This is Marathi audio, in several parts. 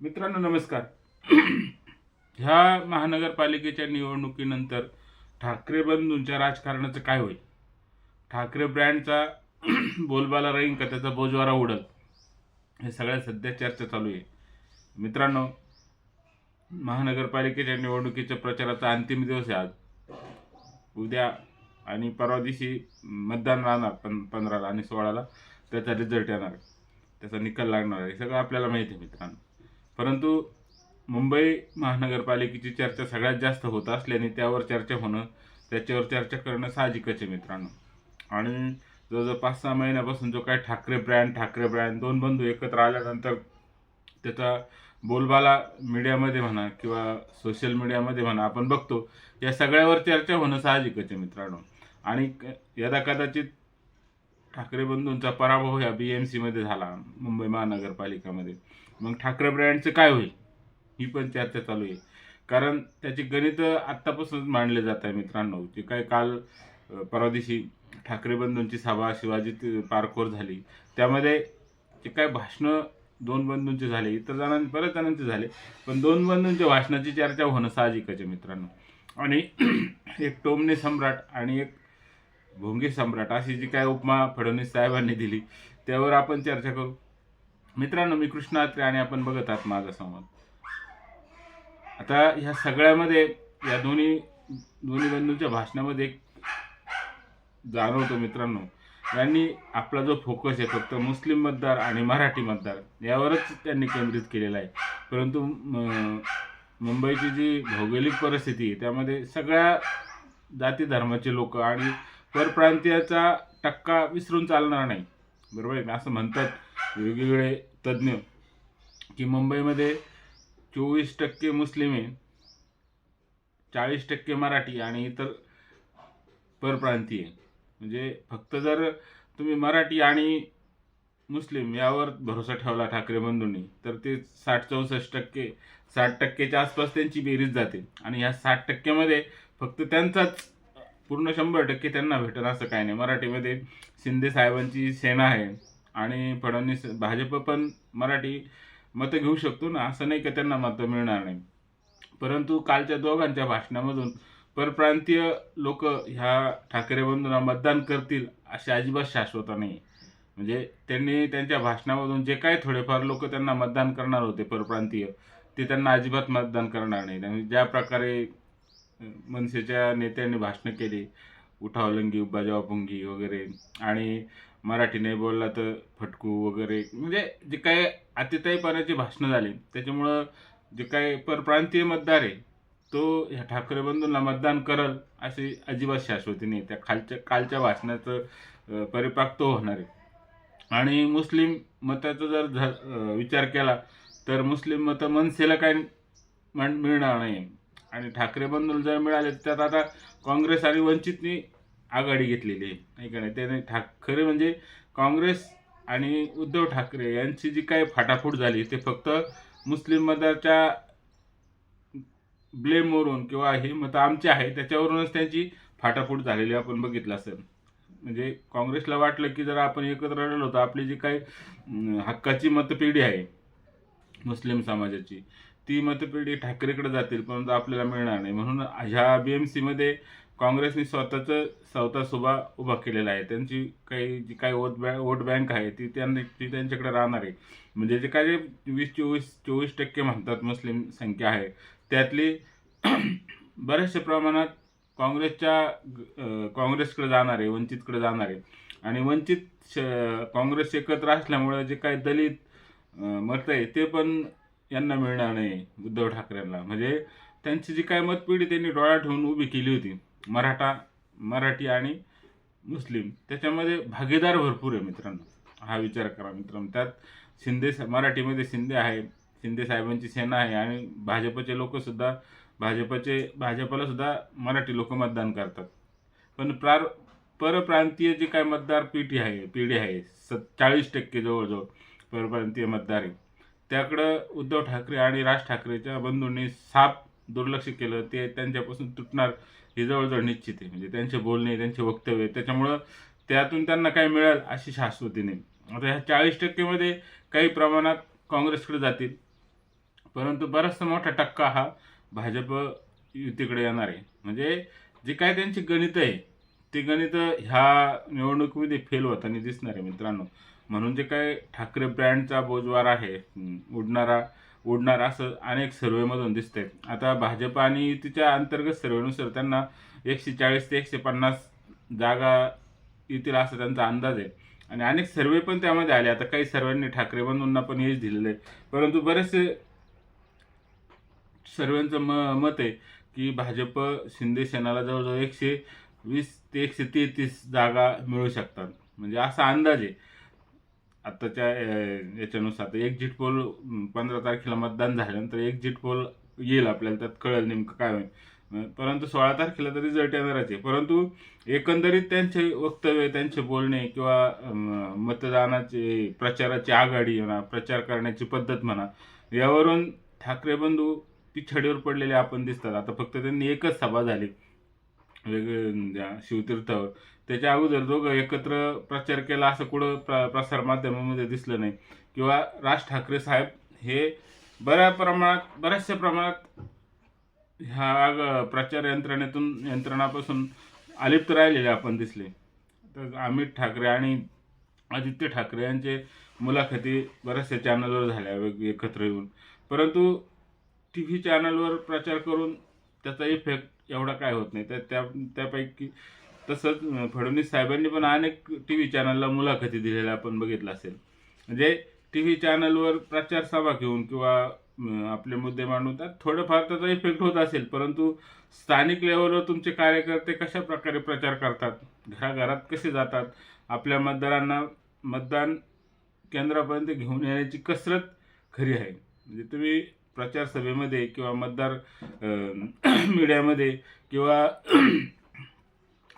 मित्रांनो नमस्कार. ह्या महानगरपालिकेच्या निवडणुकीनंतर ठाकरे बंधूंच्या राजकारणाचं काय होईल? ठाकरे ब्रँडचा बोलबाला राहीन का? त्याचा बोजवारा उडल. हे सगळ्या सध्या चर्चा चालू आहे. मित्रांनो महानगरपालिकेच्या निवडणुकीच्या प्रचाराचा अंतिम दिवस आहे आज. उद्या आणि परवा दिवशी मतदान राहणार पं पंधराला आणि सोळाला. त्याचा रिझल्ट येणार त्याचा निकाल लागणार आहे. हे सगळं आपल्याला माहिती आहे मित्रांनो. परंतु मुंबई महानगरपालिकेची चर्चा सगळ्यात जास्त होत असल्याने त्यावर चर्चा होणं त्याच्यावर चर्चा करणं साहजिकच आहे मित्रांनो. आणि जवळजवळ पाच सहा महिन्यापासून जो काय ठाकरे ब्रँड ठाकरे ब्रँड दोन बंधू एकत्र आल्यानंतर त्याचा बोलबाला मीडियामध्ये म्हणा किंवा सोशल मीडियामध्ये म्हणा आपण बघतो या सगळ्यावर चर्चा होणं साहजिकच आहे मित्रांनो. आणि क- यदा कदाचित ठाकरे बंधूंचा पराभव ह्या बी एम सीमध्ये झाला मुंबई महानगरपालिकामध्ये. मग ठाकरे ब्रँडचं काय होईल? ही पण चर्चा चालू आहे. कारण त्याची गणित आत्तापासूनच मांडले जात आहे मित्रांनो. जे काय काल परवा दिवशी ठाकरे बंधूंची सभा शिवाजी ति- पार्कवर झाली. त्यामध्ये जे काय भाषणं दोन बंधूंचे झाले इतर जणांचे बऱ्याच जणांचे झाले पण दोन बंधूंच्या भाषणाची चर्चा होणं साहजिकच आहे मित्रांनो. आणि एक टोमने सम्राट आणि एक भोंगे सम्राट अशी जी काय उपमा फडणवीस साहेबांनी दिली त्यावर आपण चर्चा करू. मित्रांनो मी कृष्णात्रे आणि आपण बघत आहात माझा संवाद आता ह्या सगळ्यामध्ये या दोन्ही दोन्ही बंधूंच्या भाषणामध्ये एक जाणवतो मित्रांनो. यांनी आपला जो फोकस आहे फक्त मुस्लिम मतदार आणि मराठी मतदार यावरच त्यांनी केंद्रित केलेला आहे. परंतु मुंबईची जी भौगोलिक परिस्थिती आहे त्यामध्ये सगळ्या जाती धर्माचे लोक आणि परप्रांतीयाचा टक्का विसरून चालणार नाही. बरोबर आहे? असं म्हणतात वेगवेगळे तज्ज्ञ की मुंबईमध्ये चोवीस टक्के मुस्लिम आहे चाळीस टक्के मराठी आणि इतर परप्रांतीय म्हणजे फक्त जर तुम्ही मराठी आणि मुस्लिम यावर भरोसा ठेवला ठाकरे बंधूंनी तर ते साठ चौसष्ट टक्के साठ टक्केच्या आसपास त्यांची बेरीज जाते. आणि ह्या साठ टक्क्यामध्ये फक्त त्यांचाच पूर्ण शंभर टक्के त्यांना भेटेल असं काय नाही. मराठीमध्ये शिंदे साहेबांची सेना आहे आणि फडणवीस भाजप पण मराठी मतं घेऊ शकतो ना असं नाही का त्यांना मतं मिळणार नाही. परंतु कालच्या दोघांच्या भाषणामधून परप्रांतीय लोक ह्या ठाकरे बंधूंना मतदान करतील अशी अजिबात शाश्वता नाही म्हणजे त्यांनी त्यांच्या भाषणामधून जे काय थोडेफार लोक त्यांना मतदान करणार होते परप्रांतीय ते त्यांना अजिबात मतदान करणार नाही आणि ज्या प्रकारे मनसेच्या नेत्यांनी भाषणं केली. उठावलंगी बजाव पुंगी वगैरे. आणि मराठी नाही बोलला तर फटकू वगैरे. म्हणजे जे काय अतिताईपणाची भाषणं झाली त्याच्यामुळं जे काही परप्रांतीय मतदार आहे तो ह्या ठाकरे बंधूंना मतदान करल अशी अजिबात शाश्वती नाही. त्या खालच्या कालच्या भाषणाचं परिपाक्त परिपाक तो होणार आहे. आणि मुस्लिम मताचा जर झ विचार केला तर मुस्लिम मतं मनसेला काय म्हण- मिळणार नाही. आणि ठाकरे बंधू जर मिळाले तर त्यात आता काँग्रेस आणि वंचितनी आघाडी घेतलेली आहे. नाही का नाही? त्याने ठाकरे म्हणजे काँग्रेस आणि उद्धव ठाकरे यांची जी काही फाटाफूट झाली ते फक्त मुस्लिम मताच्या ब्लेमवरून किंवा हे मतं आमचे आहे त्याच्यावरूनच त्यांची फाटाफूट झालेली आपण बघितलं असेल. म्हणजे काँग्रेसला वाटलं की जर आपण एकत्र आलेलो तर आपली जी काही हक्काची मतपेढी आहे मुस्लिम समाजाची ती मतपेढी ठाकरेकडे जातील परंतु आपल्याला मिळणार नाही. म्हणून ह्या बी एम सीमध्ये काँग्रेसने स्वतःचं स्वतः सुभा उभा केलेला आहे. त्यांची काही जी काही वोट बँक वोट बँक आहे ती त्यांनी ती त्यांच्याकडे राहणार आहे. म्हणजे जे काय जे वीस चोवीस चोवीस टक्के म्हणतात मुस्लिम संख्या आहे. त्यातली बऱ्याचशा प्रमाणात काँग्रेसच्या काँग्रेसकडे जाणार आहे वंचितकडे जाणार आहे. आणि वंचित श- काँग्रेस एकत्र असल्यामुळे जे काही दलित अं, मतं आहे ते पण यांना मिळणार नाही उद्धव ठाकरेंना. म्हणजे त्यांची जी काय मतपिढी त्यांनी डोळा ठेवून उभी केली होती. मराठा मराठी आणि मुस्लिम. त्याच्यामध्ये भागीदार भरपूर आहे मित्रांनो. हा विचार करा मित्रांनो. त्यात शिंदे मराठीमध्ये शिंदे आहे शिंदे साहेबांची सेना आहे आणि भाजपचे लोकसुद्धा भाजपचे भाजपला सुद्धा मराठी लोक मतदान करतात. पण प्रार परप्रांतीय जी काय मतदार पिढी आहे पिढी आहे स चाळीस टक्के जवळजवळ परप्रांतीय मतदार आहे. त्याकडं उद्धव ठाकरे आणि राज ठाकरेच्या बंधूंनी साप दुर्लक्ष केलं ते त्यांच्यापासून तुटणार हे जवळजवळ निश्चित आहे. म्हणजे त्यांचे बोलणे त्यांचे वक्तव्य त्याच्यामुळं त्यातून त्यांना काय मिळेल अशी शाश्वती नाही. आता ह्या चाळीस टक्केमध्ये काही प्रमाणात काँग्रेसकडे जातील परंतु बराचसा मोठा टक्का हा भाजप युतीकडे येणार आहे. म्हणजे जे काय त्यांची गणित आहे ती गणित ह्या निवडणुकीमध्ये फेल होताना दिसणार आहे मित्रांनो. म्हणून जे काय ठाकरे ब्रँडचा बोजवार आहे उडणारा उडणार असं अनेक सर्वेमधून दिसतंय. आता भाजप आणि युतीच्या अंतर्गत सर्वेनुसार त्यांना एकशे चाळीस ते एकशे पन्नास जागा येतील असा त्यांचा अंदाज आहे. आणि अनेक सर्वे पण त्यामध्ये आले. आता काही सर्वांनी ठाकरे बंधूंना पण हेच दिलेलं आहे. परंतु बरेचसे सर्वांचं म मत आहे की भाजप शिंदे सेनाला जवळजवळ एकशे वीस ते एकशे तेहतीस जागा मिळू शकतात. म्हणजे असा अंदाज आहे. आत्ताच्या याच्यानुसार. तर एक्झिट पोल पंधरा तारखेला मतदान झाल्यानंतर एक्झिट पोल येईल आपल्याला त्यात कळेल नेमकं काय होईल. परंतु सोळा तारखेला तर रिझल्ट येणारच आहे. परंतु एकंदरीत त्यांचे वक्तव्य त्यांचे बोलणे किंवा मतदानाचे प्रचाराची आघाडी म्हणा प्रचार करण्याची पद्धत म्हणा यावरून ठाकरे बंधू पिछाडीवर पडलेले आपण दिसतात. आता फक्त त्यांनी एकच सभा झाली. वेगवेगळ्या शिवतीर्थावर. त्याच्या अगोदर दोघं एकत्र प्रचार केला असं कुठं प्र प्रसारमाध्यमामध्ये दिसलं नाही. किंवा राज ठाकरे साहेब हे बऱ्या प्रमाणात बऱ्याचशा प्रमाणात ह्या प्रचार यंत्रणेतून यंत्रणापासून अलिप्त राहिलेले आपण दिसले. तर अमित ठाकरे आणि आदित्य ठाकरे यांचे मुलाखती बऱ्याचशा चॅनलवर झाल्या वेग एकत्र येऊन. परंतु टी व्ही चॅनलवर प्रचार करून त्याचा इफेक्ट एवढा काय होत नाही. तर त्या त्यापैकी तसंच फडणवीस साहेबांनी पण अनेक टी व्ही चॅनलला मुलाखती दिलेल्या आपण बघितलं असेल. म्हणजे टी व्ही चॅनलवर प्रचार सभा घेऊन किंवा आपले मुद्दे मांडून त्यात थोडंफार त्याचा इफेक्ट होत असेल. परंतु स्थानिक लेवलवर तुमचे कार्यकर्ते कशा प्रकारे प्रचार करतात? घराघरात कसे जातात? आपल्या मतदारांना मतदान केंद्रापर्यंत घेऊन येण्याची कसरत खरी आहे? म्हणजे तुम्ही प्रचार सभेमध्ये किंवा मतदार मीडियामध्ये किंवा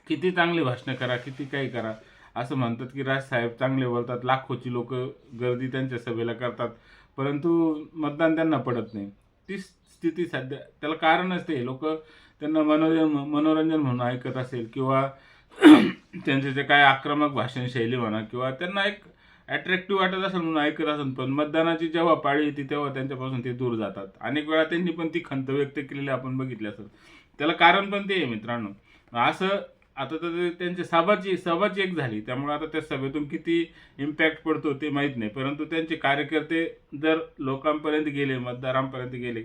किती चांगली भाषणं करा किती काही करा. असं म्हणतात की राजसाहेब चांगले बोलतात लाखोची लोक गर्दी त्यांच्या सभेला करतात परंतु मतदान त्यांना पडत नाही. ती स्थिती सध्या त्याला कारणच ते लोक त्यांना मनोरंजन मनोरंजन म्हणून ऐकत असेल किंवा त्यांचे जे काय आक्रमक भाषण शैली म्हणा किंवा त्यांना एक ॲट्रॅक्टिव्ह वाटत असेल म्हणून ऐकत असेल पण मतदानाची जेव्हा पाळी येते तेव्हा त्यांच्यापासून ते दूर जातात. अनेक वेळा त्यांनी पण ती खंत व्यक्त केलेली आपण बघितली असेल. त्याला कारण पण ते आहे मित्रांनो. असं आता तर ते त्यांची सभाची सभाची एक झाली. त्यामुळे आता त्या सभेतून किती इम्पॅक्ट पडतो ते माहीत नाही. परंतु त्यांचे कार्यकर्ते जर लोकांपर्यंत गेले मतदारांपर्यंत गेले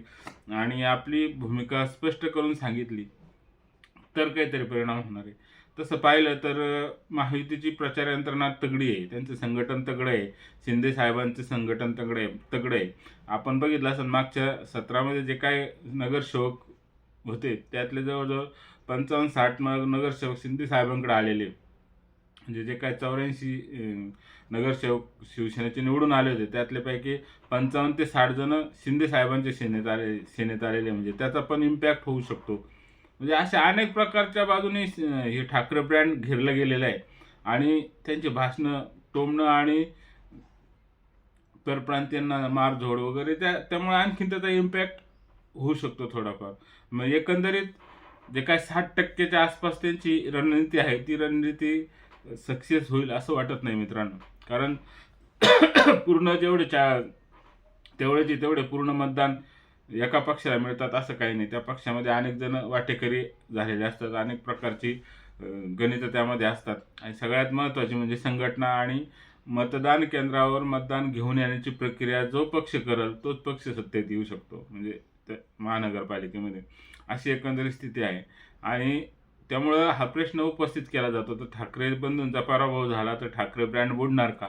आणि आपली भूमिका स्पष्ट करून सांगितली तर काहीतरी परिणाम होणार आहे. तसं पाहिलं तर महायुतीची प्रचार यंत्रणा तगडी आहे. त्यांचं संघटन तगडं आहे. शिंदे साहेबांचं संघटन तगडं आहे तगडं आहे. आपण बघितलं असं मागच्या सत्रामध्ये जे काय नगरसेवक होते त्यातले जवळजवळ पंचावन्न साठ न- नगरसेवक शिंदे साहेबांकडे आलेले. म्हणजे जे काय चौऱ्याऐंशी नगरसेवक शिवसेनेचे निवडून आले होते त्यातल्यापैकी पंचावन्न ते साठ जण शिंदे साहेबांच्या सेनेत आले सेनेत आलेले. म्हणजे त्याचा पण इम्पॅक्ट होऊ शकतो. म्हणजे अशा अनेक प्रकारच्या बाजूने हे ठाकरे ब्रँड घेरलं गेलेलं आहे. आणि त्यांचे भाषणं टोमणं आणि परप्रांतीयांना मारझोड वगैरे त्या त्यामुळे आणखीन त्याचा इम्पॅक्ट होऊ शकतो थोडाफार. मग एकंदरीत जे काय साठ टक्क्याच्या आसपास त्यांची रणनीती आहे ती रणनीती सक्सेस होईल असं वाटत नाही मित्रांनो. कारण पूर्ण जेवढे चा तेवढेचे तेवढे पूर्ण मतदान एका पक्षाला मिळतात असं काही नाही. त्या पक्षामध्ये अनेक जण वाटेकरी झालेले असतात अनेक प्रकारची गणितं त्यामध्ये असतात. आणि सगळ्यात महत्त्वाची म्हणजे संघटना आणि मतदान केंद्रावर मतदान घेऊन येण्याची प्रक्रिया जो पक्ष करल तोच पक्ष सत्तेत येऊ शकतो. म्हणजे त्या महानगरपालिकेमध्ये. अशी एकंदरीत स्थिती आहे. आणि त्यामुळं हा प्रश्न उपस्थित केला जातो. तर ठाकरे बंधूंचा पराभव झाला तर ठाकरे ब्रँड बुडणार का?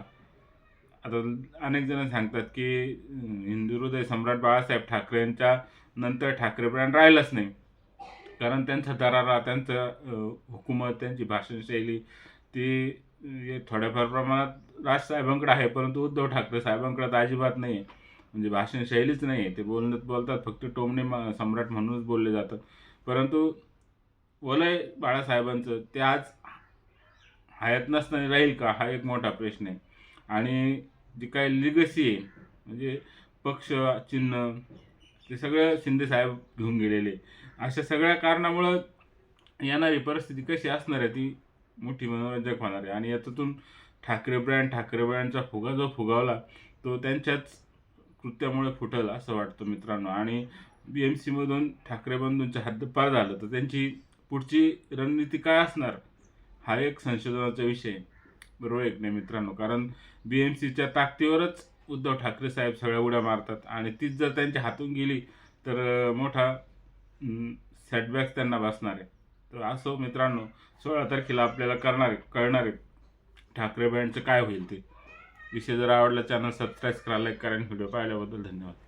आता अनेक जण सांगतात की हिंदू हृदय सम्राट बाळासाहेब ठाकरे यांच्या नंतर ठाकरे ब्रँड राहिलाच नाही. कारण त्यांचा दरारा त्यांचं हुकूमत त्यांची भाषणशैली ती थोड्याफार प्रमाणात राजसाहेबांकडे आहे. परंतु उद्धव ठाकरे साहेबांकडे तर अजिबात नाही आहे म्हणजे भाषणशैलीच नाही आहे. ते बोलण्यात बोलतात फक्त टोमणे सम्राट म्हणूनच बोलले जातं. परंतु वलय बाळासाहेबांचं ते आज हयात नसताना राहील का? हा एक मोठा प्रश्न आहे. आणि जी काय लिगसी आहे म्हणजे पक्ष चिन्ह ते सगळं शिंदे साहेब घेऊन गेलेले अशा सगळ्या कारणामुळं येणारी परिस्थिती कशी असणार आहे ती मोठी मनोरंजक होणार आहे. आणि याच्यातून ठाकरे ब्रँड ठाकरे ब्रँडचा फुगा जो फुगावला तो त्यांच्याच कृत्यामुळे फुटलं असं वाटतं मित्रांनो. आणि बी एम सीमधून ठाकरे बंधूंच्या हद्दपार झालं. तर त्यांची पुढची रणनीती काय असणार? हा एक संशोधनाचा विषय. बरोबर एक नाही मित्रांनो? कारण बी एम सीच्या ताकदीवरच उद्धव ठाकरे साहेब सगळ्या उड्या मारतात. आणि तीच जर त्यांच्या हातून गेली तर मोठा सेटबॅक त्यांना बसणार आहे. तर असो मित्रांनो सोळा तारखेला आपल्याला करणार आहे कळणार आहे. ठाकरे बँडचं काय होईल ते. विषय जर आवडला चॅनल सबस्क्राईब करा लाईक करा आणि व्हिडिओ पाहिल्याबद्दल धन्यवाद.